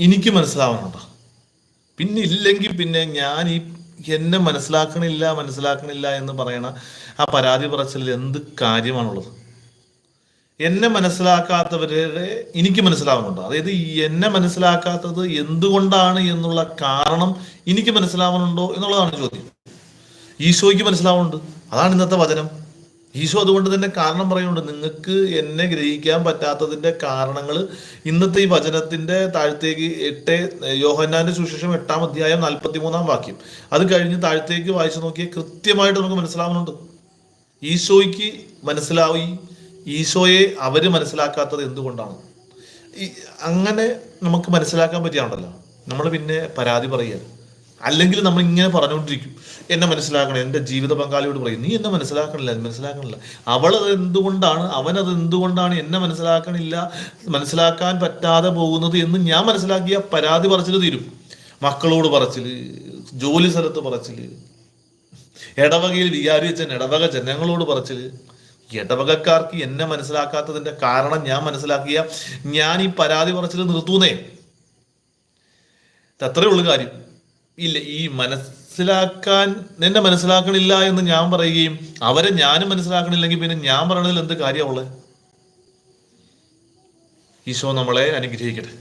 എനിക്ക് മനസ്സിലാവുന്നുണ്ട് പിന്നെ ഇല്ലെങ്കിൽ പിന്നെ ഞാൻ ഈ എന്നെ മനസ്സിലാക്കണില്ല മനസ്സിലാക്കണില്ല എന്ന് പറയണ ആ പരാതി പറച്ചിൽ എന്ത് കാര്യമാണുള്ളത്? എന്നെ മനസ്സിലാക്കാത്തവരെ എനിക്ക് മനസ്സിലാവുന്നുണ്ട്? അതായത് എന്നെ മനസ്സിലാക്കാത്തത് എന്തുകൊണ്ടാണ് എന്നുള്ള കാരണം എനിക്ക് മനസ്സിലാവുന്നുണ്ടോ എന്നുള്ളതാണ് ചോദ്യം. ഈശോയ്ക്ക് മനസ്സിലാവുന്നുണ്ട്. അതാണ് ഇന്നത്തെ വചനം. ഈശോ അതുകൊണ്ട് തന്നെ കാരണം പറയുന്നുണ്ട് നിങ്ങൾക്ക് എന്നെ ഗ്രഹിക്കാൻ പറ്റാത്തതിന്റെ കാരണങ്ങൾ ഇന്നത്തെ ഈ വചനത്തിന്റെ താഴത്തേക്ക് എട്ട് യോഹന്നാന്റെ സുശേഷം എട്ടാം അധ്യായം നാൽപ്പത്തി മൂന്നാം വാക്യം. അത് കഴിഞ്ഞ് താഴത്തേക്ക് വായിച്ചു നോക്കിയാൽ കൃത്യമായിട്ട് നമുക്ക് മനസ്സിലാവുന്നുണ്ട്. ഈശോയ്ക്ക് മനസ്സിലായി ഈശോയെ അവർ മനസ്സിലാക്കാത്തത് എന്തുകൊണ്ടാണ്? അങ്ങനെ നമുക്ക് മനസ്സിലാക്കാൻ പറ്റിയാണല്ലോ. നമ്മൾ പിന്നെ പരാതി പറയുക അല്ലെങ്കിൽ നമ്മൾ ഇങ്ങനെ പറഞ്ഞുകൊണ്ടിരിക്കും. എന്നെ മനസ്സിലാക്കണം എന്റെ ജീവിത പങ്കാളിയോട് പറയും നീ എന്നെ മനസ്സിലാക്കണില്ല മനസ്സിലാക്കണില്ല. അവളത് എന്തുകൊണ്ടാണ് അവനത് എന്തുകൊണ്ടാണ് എന്നെ മനസ്സിലാക്കണില്ല മനസ്സിലാക്കാൻ പറ്റാതെ പോകുന്നത് എന്ന് ഞാൻ മനസ്സിലാക്കിയ പരാതി പറച്ചിൽ തീരും. മക്കളോട് പറച്ചിൽ ജോലി സ്ഥലത്ത് പറച്ചിൽ ഇടവകയിൽ വികാരി ഇടവക ജനങ്ങളോട് പറച്ചിൽ. ഇടവകക്കാർക്ക് എന്നെ മനസ്സിലാക്കാത്തതിന്റെ കാരണം ഞാൻ മനസ്സിലാക്കിയ ഞാൻ ഈ പരാതി പറച്ചിൽ നിർത്തൂന്നേ. അത്രേ ഉള്ളു കാര്യം. ഇല്ല ഈ മനസ്സിലാക്കാൻ എന്നെ മനസ്സിലാക്കണില്ല എന്ന് ഞാൻ പറയുകയും അവരെ ഞാനും മനസ്സിലാക്കണില്ലെങ്കിൽ പിന്നെ ഞാൻ പറയണതിൽ എന്ത് കാര്യമുള്ളത് ഈശോ നമ്മളെ അനുഗ്രഹിക്കട്ടെ.